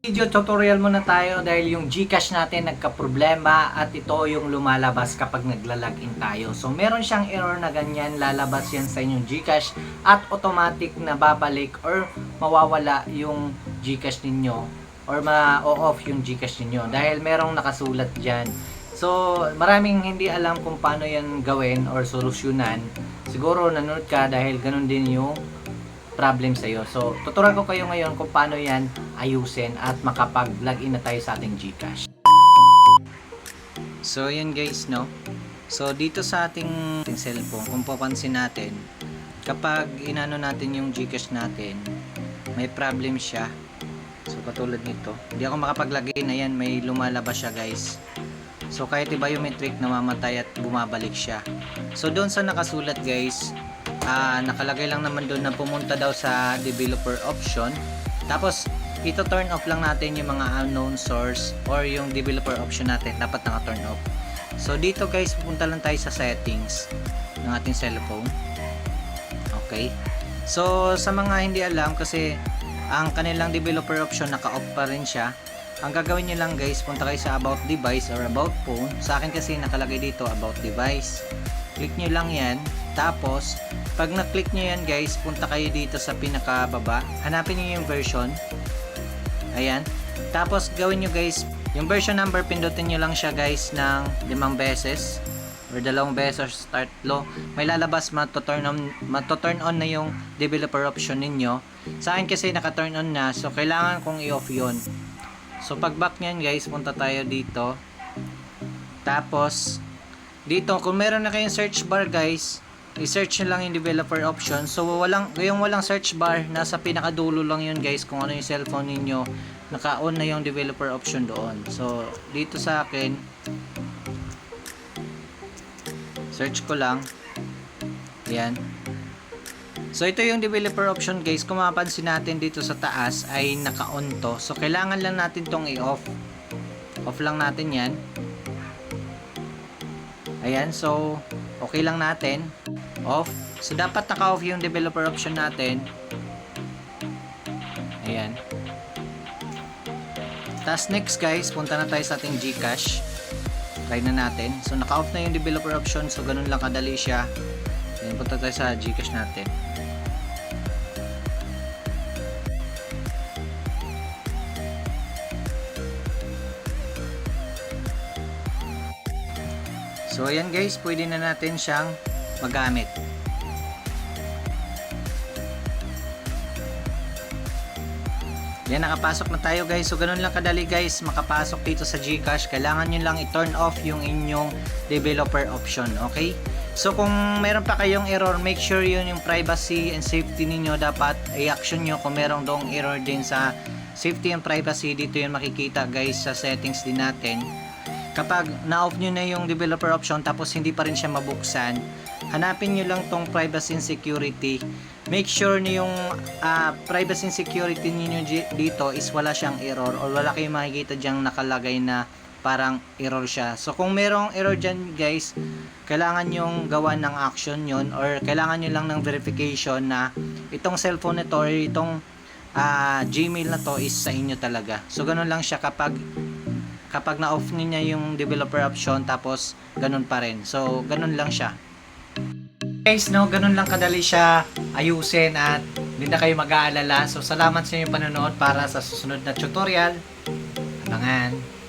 Video tutorial muna tayo dahil yung Gcash natin nagka-problema at ito yung lumalabas kapag naglalagin tayo. So meron siyang error na ganyan, lalabas yan sa inyong Gcash at automatic na babalik or mawawala yung Gcash ninyo or ma-off yung Gcash ninyo dahil merong nakasulat dyan. So maraming hindi alam kung paano yan gawin or solusyonan. Siguro nanood ka dahil ganun din yung problem sa iyo. So, tuturuan ko kayo ngayon kung paano yan ayusin at makapag-login na tayo sa ating GCash. So, yan guys, no? So, dito sa ating, ating cellphone, kung papansin natin, kapag inano natin yung GCash natin, may problem siya. So, katulad nito. Hindi ako makapag-login. Ayan, may lumalabas siya guys. So, kahit biometric, namamatay at bumabalik siya. So, doon sa nakasulat guys, ah nakalagay lang naman doon na pumunta daw sa developer option. Tapos, ito turn off lang natin yung mga unknown source or yung developer option natin. Dapat naka-turn off. So, dito guys, pupunta lang tayo sa settings ng ating cellphone. Okay. So, sa mga hindi alam, kasi ang kanilang developer option naka-off pa rin siya. Ang gagawin nyo lang guys, punta kayo sa about device or about phone. Sa akin kasi nakalagay dito about device. Click nyo lang yan. Tapos, pag na-click nyo yan guys, punta kayo dito sa pinakababa. Hanapin nyo yung version. Ayan. Tapos, gawin nyo guys, yung version number, pindutin nyo lang siya guys ng limang beses or dalawang beses start low. May lalabas mato-turn on, mato-turn on na yung developer option ninyo. Sa akin kasi naka-turn on na, so kailangan kong i-off yon. So, pag back nyan guys, punta tayo dito. Tapos, dito, kung meron na kayong search bar guys, i-search nyo lang yung developer option. So, walang, yung walang search bar, nasa pinakadulo lang yun guys, kung ano yung cellphone ninyo, naka-on na yung developer option doon. So, dito sa akin, search ko lang. Ayan. So, ito yung developer option guys. Kung mapapansin natin dito sa taas ay naka-on to. So, kailangan lang natin tong i-off. Off lang natin yan. Ayan. So, okay lang natin. Off. So, dapat naka-off yung developer option natin. Ayan. Tapos next guys, punta na tayo sa ating Gcash. Try na natin. So, naka-off na yung developer option. So, ganun lang kadali siya. Ayan, punta tayo sa Gcash natin. So ayan guys, pwede na natin siyang magamit. Yan, nakapasok na tayo guys. So ganun lang kadali guys, makapasok dito sa GCash. Kailangan nyo lang i-turn off yung inyong developer option, okay? So kung meron pa kayong error, make sure yun yung privacy and safety ninyo dapat i-action nyo kung meron dong error din sa safety and privacy. Dito yun makikita guys sa settings din natin kapag na-off nyo na yung developer option tapos hindi pa rin siya mabuksan, hanapin nyo lang tong privacy and security. Make sure na yung ah, privacy and security niyo dito is wala siyang error or wala kayong makikita diyang nakalagay na parang error siya. So kung merong error dyan guys, kailangan yung gawa ng action yon or kailangan nyo lang ng verification na itong cellphone nito or itong ah, Gmail na to is sa inyo talaga. So ganun lang siya kapag kapag na-off niya yung developer option tapos ganun pa rin. So, ganun lang siya. Guys, no, ganun lang kadali siya ayusin at hindi na kayo mag-aalala. So, salamat sa inyong panonood para sa susunod na tutorial. Abangan.